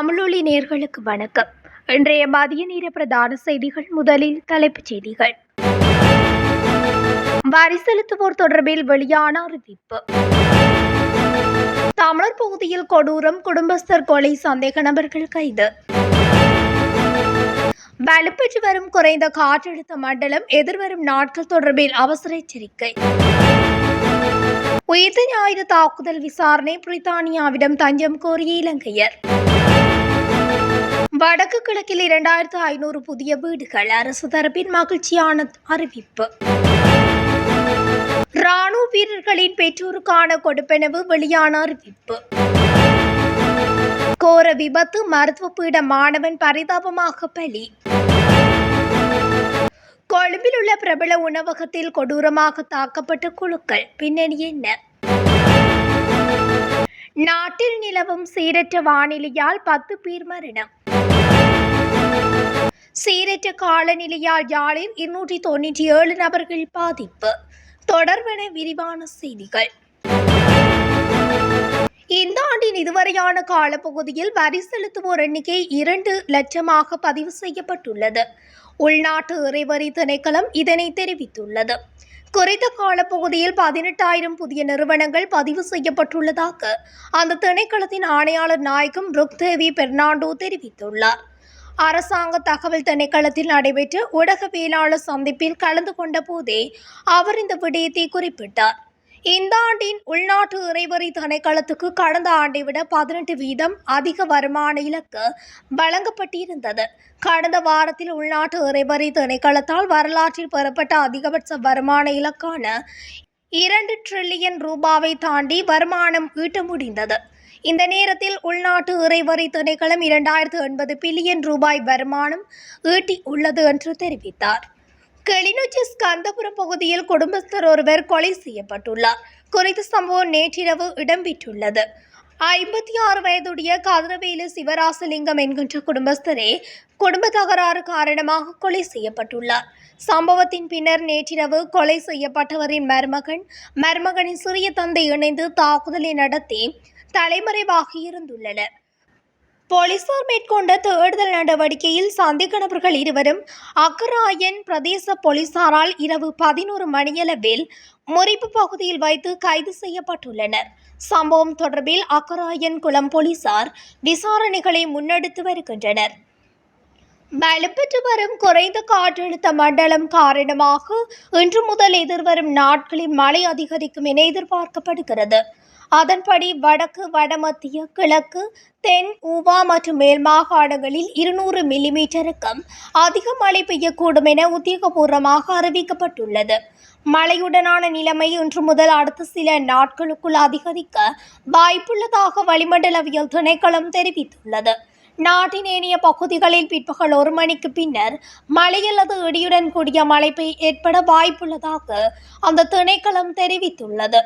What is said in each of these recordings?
தமிழொலி நேர்களுக்கு வணக்கம். இன்றைய மதிய நேர பிரதான செய்திகள் முதலில் தலைப்புச் செய்திகள். வரி செலுத்துவோர் தொடர்பில் வெளியான அறிவிப்பு. தமிழர் பகுதியில் கொடூரம் குடும்பஸ்தர் கொலை சந்தேக நபர்கள் கைது. வலுப்பெற்று வரும் குறைந்த காற்றழுத்த மண்டலம் எதிர்வரும் நாட்கள் தொடர்பில் அவசர எச்சரிக்கை. உயிர்த்த ஞாயிறு தாக்குதல் விசாரணை பிரித்தானியாவிடம் தஞ்சம் கோரிய இலங்கையர். வடக்கு கிழக்கில் இரண்டாயிரத்து ஐநூறு புதிய வீடுகள். அரசு தரப்பின் மகிழ்ச்சியான அறிவிப்பு. ராணுவ வீரர்களின் பெற்றோருக்கான கொடுப்பனவு வெளியான அறிவிப்பு. கோர விபத்து மருத்துவ பீட மாணவன் பரிதாபமாக பலி. கொழும்பில் உள்ள பிரபல உணவகத்தில் கொடூரமாக தாக்கப்பட்ட குழுக்கள். பின்னணி என்ன? நாட்டில் நிலவும் சீரற்ற வானிலையால் பத்து பேர் மரணம். சீரற்ற காலநிலையால் யாழில் இருநூற்றி தொண்ணூற்றி ஏழு நபர்கள் பாதிப்பு. தொடர்பென விரிவான செய்திகள். இந்த ஆண்டின் இதுவரையான காலப்பகுதியில் வரி செலுத்துவோர் எண்ணிக்கை இரண்டு லட்சமாக பதிவு செய்யப்பட்டுள்ளது. உள்நாட்டு இறைவரி திணைக்களம் இதனை தெரிவித்துள்ளது. குறித்த காலப்பகுதியில் பதினெட்டாயிரம் புதிய நிறுவனங்கள் பதிவு செய்யப்பட்டுள்ளதாக அந்த திணைக்களத்தின் ஆணையாளர் நாயகம் ருக்தேவி பெர்னாண்டோ தெரிவித்துள்ளார். அரசாங்க தகவல் திணைக்களத்தில் நடைபெற்ற ஊடகவியலாளர் சந்திப்பில் கலந்து கொண்ட போதே அவர் இந்த விடயத்தை குறிப்பிட்டார். இந்த ஆண்டின் உள்நாட்டு இறைவரி திணைக்களத்துக்கு கடந்த ஆண்டை விட பதினெட்டு வீதம் அதிக வருமான இலக்கு வழங்கப்பட்டிருந்தது. கடந்த வாரத்தில் உள்நாட்டு இறைவரி திணைக்களத்தால் வரலாற்றில் பெறப்பட்ட அதிகபட்ச வருமான இலக்கான இரண்டு டிரில்லியன் ரூபாவை தாண்டி வருமானம் ஈட்ட முடிந்தது. இந்த நேரத்தில் உள்நாட்டு இறைவரி திணைக்களம் இரண்டாயிரத்து எண்பது பில்லியன் ரூபாய் வருமானம் ஈட்டி உள்ளது என்று தெரிவித்தார். கிளிநொச்சி ஸ்கந்தபுரம் பகுதியில் குடும்பஸ்தர் ஒருவர் கொலை செய்யப்பட்டுள்ளார். குறித்த சம்பவம் நேற்றிரவு இடம்பெற்றுள்ளது. ஐம்பத்தி ஆறு வயதுடைய கதிரவேலு சிவராசலிங்கம் என்கின்ற குடும்பஸ்தரே குடும்ப தகராறு காரணமாக கொலை செய்யப்பட்டுள்ளார். சம்பவத்தின் பின்னர் நேற்றிரவு கொலை செய்யப்பட்டவரின் மருமகன் மருமகனின் சிறிய தந்தை இணைந்து தாக்குதலை நடத்தி தலைமறைவாகி இருந்துள்ளனர் போலீசார் மேற்கொண்ட தேடுதல் நடவடிக்கையில் சந்தேக நபர்கள் இருவரும் அக்கராயன் பிரதேச போலீசாரால் இரவு பதினோரு மணியளவில் முறிப்பு பகுதியில் வைத்து கைது செய்யப்பட்டுள்ளனர். சம்பவம் தொடர்பில் அக்கராயன் குளம் போலீசார் விசாரணைகளை முன்னெடுத்து வருகின்றனர். வலுப்பெற்று வரும் குறைந்த காற்றழுத்த மண்டலம் காரணமாக இன்று முதல் எதிர்வரும் நாட்களில் மழை அதிகரிக்கும் என எதிர்பார்க்கப்படுகிறது. அதன்படி வடக்கு வடமத்திய கிழக்கு தென் ஊவா மற்றும் மேல் மாகாணங்களில் இருநூறு மில்லிமீட்டருக்கும் அதிக மழை பெய்யக்கூடும் என உத்தியோகபூர்வமாக அறிவிக்கப்பட்டுள்ளது. மழையுடனான நிலைமை இன்று முதல் அடுத்த சில நாட்களுக்குள் அதிகரிக்க வாய்ப்புள்ளதாக வளிமண்டலவியல் திணைக்களம் தெரிவித்துள்ளது. நாட்டின் ஏனைய பகுதிகளில் பிற்பகல் ஒரு மணிக்கு பின்னர் மழை அல்லது இடியுடன் கூடிய மழை பெய் ஏற்பட வாய்ப்புள்ளதாக அந்த திணைக்களம் தெரிவித்துள்ளது.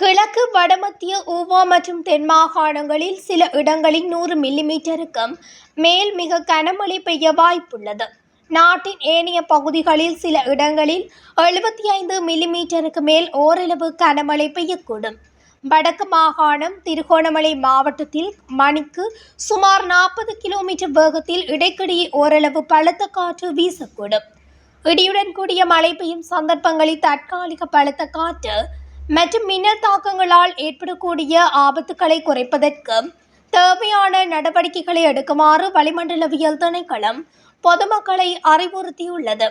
கிழக்கு வடமத்திய ஊவா மற்றும் தென் மாகாணங்களில் சில இடங்களில் நூறு மில்லிமீட்டருக்கும் மேல் மிக கனமழை பெய்ய வாய்ப்புள்ளது. நாட்டின் ஏனைய பகுதிகளில் சில இடங்களில் எழுபத்தி ஐந்து மில்லிமீட்டருக்கு மேல் ஓரளவு கனமழை பெய்யக்கூடும். வடக்கு மாகாணம் திருகோணமலை மாவட்டத்தில் மணிக்கு சுமார் நாற்பது கிலோமீட்டர் வேகத்தில் இடைக்கிடையே ஓரளவு பலத்த காற்று வீசக்கூடும். இடியுடன் கூடிய மழை பெய்யும் சந்தர்ப்பங்களில் தற்காலிக பலத்த காற்று மற்றும் மின்னல் தாக்கங்களால் ஏற்படக்கூடிய ஆபத்துக்களை குறைப்பதற்கு தேவையான நடவடிக்கைகளை எடுக்குமாறு வளிமண்டலவியல் திணைக்களம் பொதுமக்களை அறிவுறுத்தியுள்ளது.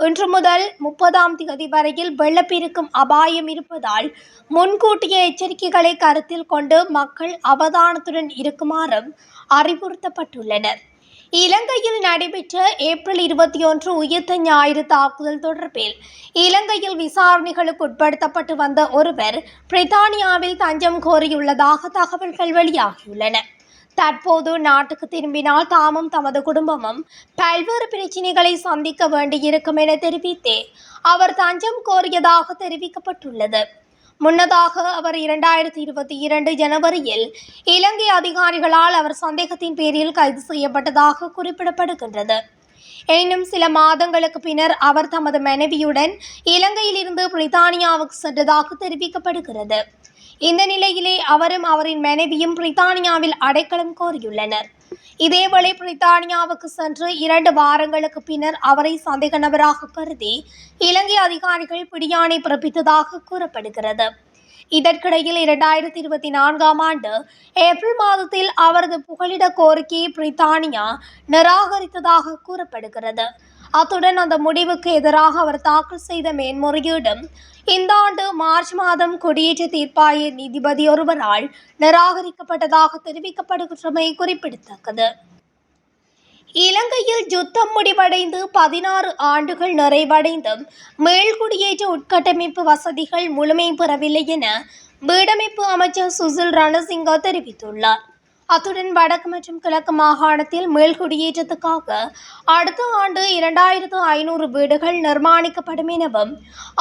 இன்று முதல் முப்பதாம் தேதி வரையில் வெள்ளப்பெருக்கும் அபாயம் இருப்பதால் முன்கூட்டிய எச்சரிக்கைகளை கருத்தில் கொண்டு மக்கள் அவதானத்துடன் இருக்குமாறும் அறிவுறுத்தப்பட்டுள்ளனர். இலங்கையில் நடைபெற்ற ஏப்ரல் இருபத்தி ஒன்று உயிர்த்த ஞாயிறு தாக்குதல் தொடர்பில் இலங்கையில் விசாரணைகளுக்கு உட்படுத்தப்பட்டு வந்த ஒருவர் பிரித்தானியாவில் தஞ்சம் கோரியுள்ளதாக தகவல்கள் வெளியாகியுள்ளன. தற்போது நாட்டுக்கு திரும்பினால் தாமும் தமது குடும்பமும் பல்வேறு பிரச்சினைகளை சந்திக்க வேண்டியிருக்கும் என தெரிவித்தே அவர் தஞ்சம் கோரியதாக தெரிவிக்கப்பட்டுள்ளது. முன்னதாக அவர் இரண்டாயிரத்தி இருபத்தி இரண்டு ஜனவரியில் இலங்கை அதிகாரிகளால் அவர் சந்தேகத்தின் பேரில் கைது செய்யப்பட்டதாக குறிப்பிடப்படுகின்றது. எனினும் சில மாதங்களுக்கு பின்னர் அவர் தமது மனைவியுடன் இலங்கையிலிருந்து பிரித்தானியாவுக்கு சென்றதாக தெரிவிக்கப்படுகிறது. இந்த நிலையிலே அவரும் அவரின் மனைவியும் பிரித்தானியாவில் அடைக்கலம் கோரியுள்ளனர். இதேவேளை பிரித்தானியாவுக்கு சென்று இரண்டு வாரங்களுக்கு பின்னர் அவரை சந்தேக நபராக கருதி இலங்கை அதிகாரிகள் பிடியாணை பிறப்பித்ததாக கூறப்படுகிறது. இதற்கிடையில் இரண்டாயிரத்தி இருபத்தி நான்காம் ஆண்டு ஏப்ரல் மாதத்தில் அவரது புகலிட கோரிக்கையை பிரித்தானியா நிராகரித்ததாக கூறப்படுகிறது. அத்துடன் அந்த முடிவுக்கு எதிராக அவர் தாக்கல் செய்த மேன்முறையீடும் இந்த ஆண்டு மார்ச் மாதம் குடியேற்ற தீர்ப்பாய நீதிபதி ஒருவரால் நிராகரிக்கப்பட்டதாக தெரிவிக்கப்படுகின்றமை குறிப்பிடத்தக்கது. இலங்கையில் யுத்தம் முடிவடைந்து பதினாறு ஆண்டுகள் நிறைவடைந்தும் மேல்குடியேற்ற உட்கட்டமைப்பு வசதிகள் முழுமை பெறவில்லை என வீடமைப்பு அமைச்சர் சுசில் ரணசிங்கா தெரிவித்துள்ளார். அத்துடன் வடக்கு மற்றும் கிழக்கு மாகாணத்தில் மேல்குடியேற்றத்துக்காக அடுத்த ஆண்டு இரண்டாயிரத்து ஐநூறு வீடுகள் நிர்மாணிக்கப்படும் எனவும்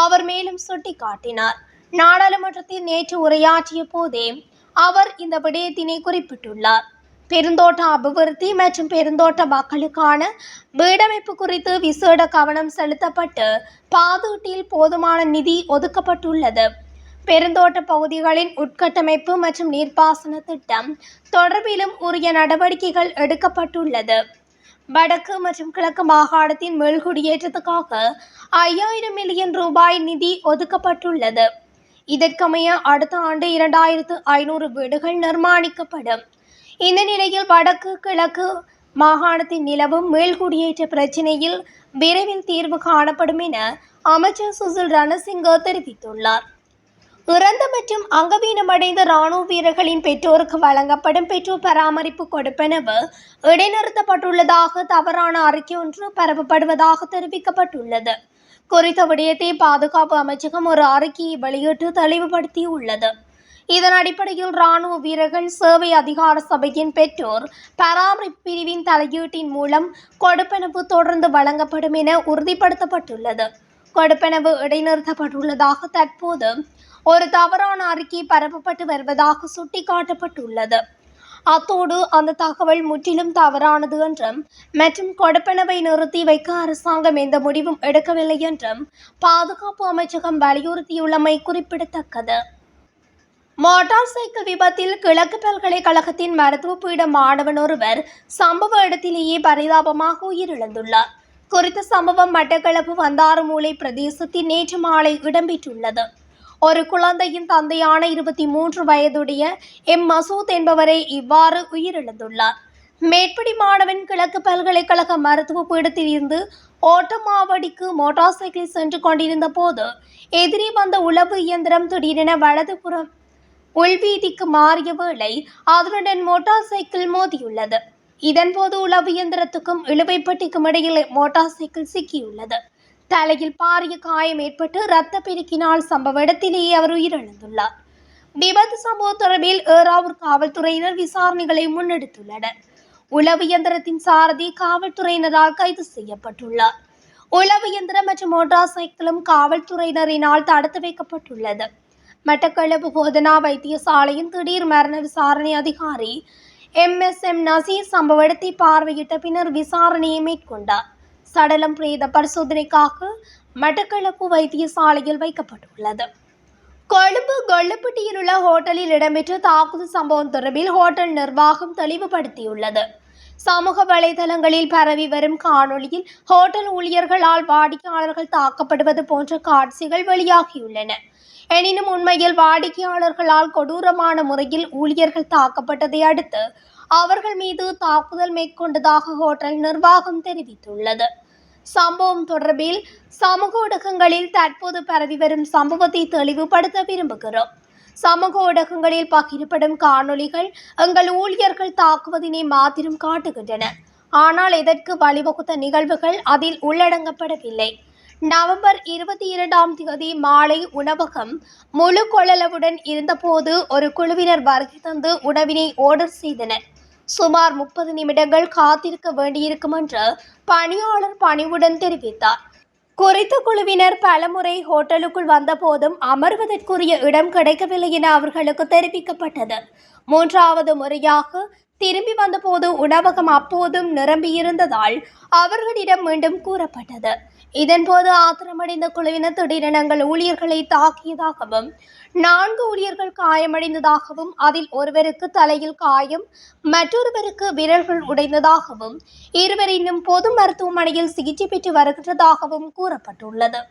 அவர் மேலும் சுட்டிக்காட்டினார். நாடாளுமன்றத்தில் நேற்று உரையாற்றிய போதே அவர் இந்த விடயத்தினை குறிப்பிட்டுள்ளார். பெருந்தோட்ட அபிவிருத்தி மற்றும் பெருந்தோட்ட மக்களுக்கான வீடமைப்பு குறித்து விசேட கவனம் செலுத்தப்பட்டு பாதூட்டில் போதுமான நிதி ஒதுக்கப்பட்டுள்ளது. பெருந்தோட்ட பகுதிகளின் உட்கட்டமைப்பு மற்றும் நீர்ப்பாசன திட்டம் தொடர்பிலும் உரிய நடவடிக்கைகள் எடுக்கப்பட்டுள்ளது. வடக்கு மற்றும் கிழக்கு மாகாணத்தின் மேல்குடியேற்றத்துக்காக ஐயாயிரம் மில்லியன் ரூபாய் நிதி ஒதுக்கப்பட்டுள்ளது. இதற்கமைய அடுத்த ஆண்டு இரண்டாயிரத்து ஐநூறு வீடுகள் நிர்மாணிக்கப்படும். இந்த நிலையில் வடக்கு கிழக்கு மாகாணத்தின் நிலவும் மேல்குடியேற்ற பிரச்சினையில் விரைவில் தீர்வு காணப்படும் என அமைச்சர் சுசில் ரணசிங்க தெரிவித்துள்ளார். இறந்த மற்றும் அங்கவீனமடைந்த இராணுவ வீரர்களின் பெற்றோருக்கு வழங்கப்படும் பெற்றோர் பராமரிப்பு கொடுப்பனவு இடைநிறுத்தப்பட்டுள்ளதாக தவறான அறிக்கை ஒன்று பரப்பப்படுவதாக தெரிவிக்கப்பட்டுள்ளது. குறித்த விடயத்தை பாதுகாப்பு அமைச்சகம் ஒரு அறிக்கையை வெளியிட்டு தெளிவுபடுத்தியுள்ளது. இதன் அடிப்படையில் ராணுவ வீரர்கள் சேவை அதிகார சபையின் பெற்றோர் பராமரிப்பு பிரிவின் தலையீட்டின் மூலம் கொடுப்பனவு தொடர்ந்து வழங்கப்படும் என உறுதிப்படுத்தப்பட்டுள்ளது. கொடுப்பனவு இடைநிறுத்தப்பட்டுள்ளதாக தற்போது ஒரு தவறான அறிக்கை பரப்பப்பட்டு வருவதாக சுட்டிக்காட்டப்பட்டுள்ளது. அத்தோடு அந்த தகவல் முற்றிலும் தவறானது என்றும் மற்றும் கொடுப்பனவை நிறுத்தி வைக்க அரசாங்கம் எந்த முடிவும் எடுக்கவில்லை என்றும் பாதுகாப்பு அமைச்சகம் வலியுறுத்தியுள்ளமை குறிப்பிடத்தக்கது. மோட்டார் சைக்கிள் விபத்தில் கிழக்கு பல்கலைக்கழகத்தின் மருத்துவ பீட மாணவன் ஒருவர் சம்பவ இடத்திலேயே பரிதாபமாக உயிரிழந்துள்ளார். குறித்த சம்பவம் மட்டக்களப்பு வந்தாறுமூலை பிரதேசத்தில் நேற்று மாலை இடம்பெற்றுள்ளது. ஒரு குழந்தையின் தந்தையான இருபத்தி மூன்று வயதுடைய எம் மசூத் என்பவரை இவ்வாறு உயிரிழந்துள்ளார். மேற்படி மாணவன் கிழக்கு பல்கலைக்கழக மருத்துவ பீடத்தில் இருந்து ஓட்டமாவடிக்கு மோட்டார் சைக்கிள் சென்று கொண்டிருந்த போது எதிரே வந்த உளவு இயந்திரம் திடீரென வலதுபுறம் உள்வீதிக்கு மாறிய வேளை அதனுடன் மோட்டார் சைக்கிள் மோதியுள்ளது. இதன்போது உளவு இயந்திரத்துக்கும் இழுவைப்பட்டிக்கும் இடையில் மோட்டார் சைக்கிள் சிக்கியுள்ளது. தலையில் பாரிய காயம் ஏற்பட்டு இரத்த பெருக்கினால் சம்பவ இடத்திலேயே அவர் உயிரிழந்துள்ளார். விபத்து சம்பவ தொடர்பில் ஏறாவூர் காவல்துறையினர் விசாரணைகளை முன்னெடுத்துள்ளனர். உளவு இயந்திரத்தின் சாரதி காவல்துறையினரால் கைது செய்யப்பட்டுள்ளார். உளவு இயந்திரம் மற்றும் மோட்டார் சைக்கிளும் காவல்துறையினரினால் தடுத்து வைக்கப்பட்டுள்ளது. மட்டக்களப்பு போதனா வைத்தியசாலையின் திடீர் மரண விசாரணை அதிகாரி எம் எஸ் எம் நசீர் சம்பவ இடத்தை பார்வையிட்ட பின்னர் விசாரணையை மேற்கொண்டார். சடலம் பிரேத பரிசோதனைக்காக மட்டக்களப்பு வைத்தியசாலையில் வைக்கப்பட்டுள்ளது. கொழும்பு கொள்ளுப்பட்டியில் உள்ள ஹோட்டலில் இடம்பெற்ற தாக்குதல் சம்பவம் தொடர்பில் ஹோட்டல் நிர்வாகம் தெளிவுபடுத்தியுள்ளது. சமூக வலைதளங்களில் பரவி வரும் காணொளியில் ஹோட்டல் ஊழியர்களால் வாடிக்கையாளர்கள் தாக்கப்படுவது போன்ற காட்சிகள் வெளியாகியுள்ளன. எனினும் உண்மையில் வாடிக்கையாளர்களால் கொடூரமான முறையில் ஊழியர்கள் தாக்கப்பட்டதை அடுத்து அவர்கள் மீது தாக்குதல் மேற்கொண்டதாக ஹோட்டல் நிர்வாகம் தெரிவித்துள்ளது. சம்பவம் தொடர்பில் சமூக ஊடகங்களில் தற்போது பரவி வரும் சம்பவத்தை தெளிவுபடுத்த விரும்புகிறோம். சமூக ஊடகங்களில் பகிரப்படும் காணொளிகள் எங்கள் ஊழியர்கள் தாக்குவதினை மாத்திரம் காட்டுகின்றன. ஆனால் இதற்கு வழிவகுத்த நிகழ்வுகள் அதில் உள்ளடங்கப்படவில்லை. நவம்பர் இருபத்தி இரண்டாம் தேதி மாலை உணவகம் முழு கொள்ளளவுடன் இருந்தபோது ஒரு குழுவினர் வருகை தந்து உணவினை ஆர்டர் செய்தனர். சுமார் முப்பது நிமிடங்கள் காத்திருக்க வேண்டியிருக்கும் என்று பணியாளர் பணிவுடன் தெரிவித்தார். குறித்த குழுவினர் பலமுறை ஹோட்டலுக்குள் வந்தபோதும் அமர்வதற்குரிய இடம் கிடைக்கவில்லை என அவர்களுக்கு தெரிவிக்கப்பட்டது. மூன்றாவது முறையாக திரும்பி வந்தபோது உணவகம் அப்போதும் நிரம்பியிருந்ததால் அவர்களிடம் மீண்டும் கூறப்பட்டது. இதன்போது ஆத்திரமடைந்த குழுவினர் திடீரென ஊழியர்களை தாக்கியதாகவும் நான்கு ஊழியர்கள் காயமடைந்ததாகவும் அதில் ஒருவருக்கு தலையில் காயம் மற்றொருவருக்கு விரல்கள் உடைந்ததாகவும் இருவர் இன்னும் பொது மருத்துவமனையில் சிகிச்சை பெற்று வருகின்றதாகவும் கூறப்பட்டுள்ளது.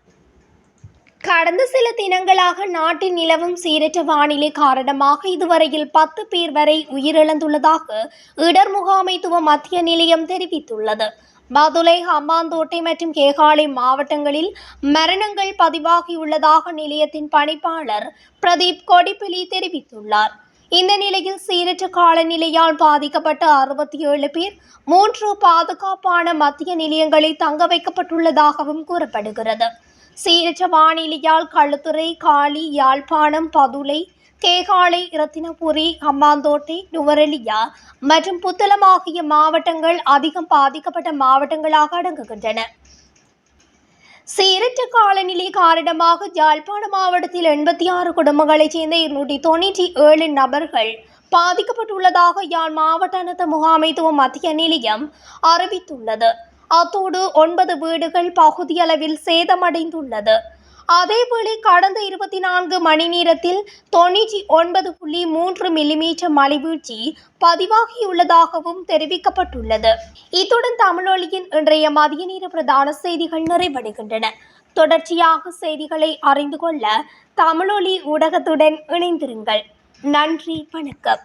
கடந்த சில தினங்களாக நாட்டில் நிலவும் சீரற்ற வானிலை காரணமாக இதுவரையில் பத்து பேர் வரை உயிரிழந்துள்ளதாக இடர் முகாமைத்துவ மத்திய நிலையம் தெரிவித்துள்ளது. பதுளை ஹம்பாந்தோட்டை மற்றும் கேகாலை மாவட்டங்களில் மரணங்கள் பதிவாகியுள்ளதாக நிலையத்தின் பணிப்பாளர் பிரதீப் கொடிப்பிலி தெரிவித்துள்ளார். இந்த நிலையில் சீரற்ற காலநிலையால் பாதிக்கப்பட்ட அறுபத்தி ஏழு பேர் மூன்று பாதுகாப்பான மத்திய நிலையங்களில் தங்க வைக்கப்பட்டுள்ளதாகவும் கூறப்படுகிறது. சீரற்ற வானிலையால் களுத்துறை காளி யாழ்ப்பாணம் பதுளை கேகாலை இரத்தினபுரி ஹம்பாந்தோட்டை நுவரெலியா மற்றும் புத்தளம் ஆகிய மாவட்டங்கள் அதிகம் பாதிக்கப்பட்ட மாவட்டங்களாக அடங்குகின்றன. சீரற்ற காலநிலை காரணமாக யாழ்ப்பாண மாவட்டத்தில் எண்பத்தி ஆறு குடும்பங்களைச் சேர்ந்த இருநூற்றி தொண்ணூற்றி ஏழு நபர்கள் பாதிக்கப்பட்டுள்ளதாக யாழ் மாவட்ட அனர்த்த முகாமைத்துவ மத்திய நிலையம் அறிவித்துள்ளது. அத்தோடு ஒன்பது வீடுகள் பகுதியளவில் சேதமடைந்துள்ளது. அதேவேளை கடந்த இருபத்தி நான்கு மணி நேரத்தில் தொண்ணூற்றி ஒன்பது புள்ளி மூன்று மில்லிமீட்டர் மழைவீழ்ச்சி பதிவாகியுள்ளதாகவும் தெரிவிக்கப்பட்டுள்ளது. இத்துடன் தமிழொலியின் இன்றைய மதிய நேர பிரதான செய்திகள் நிறைவடைகின்றன. தொடர்ச்சியாக செய்திகளை அறிந்து கொள்ள தமிழொலி ஊடகத்துடன் இணைந்திருங்கள். நன்றி வணக்கம்.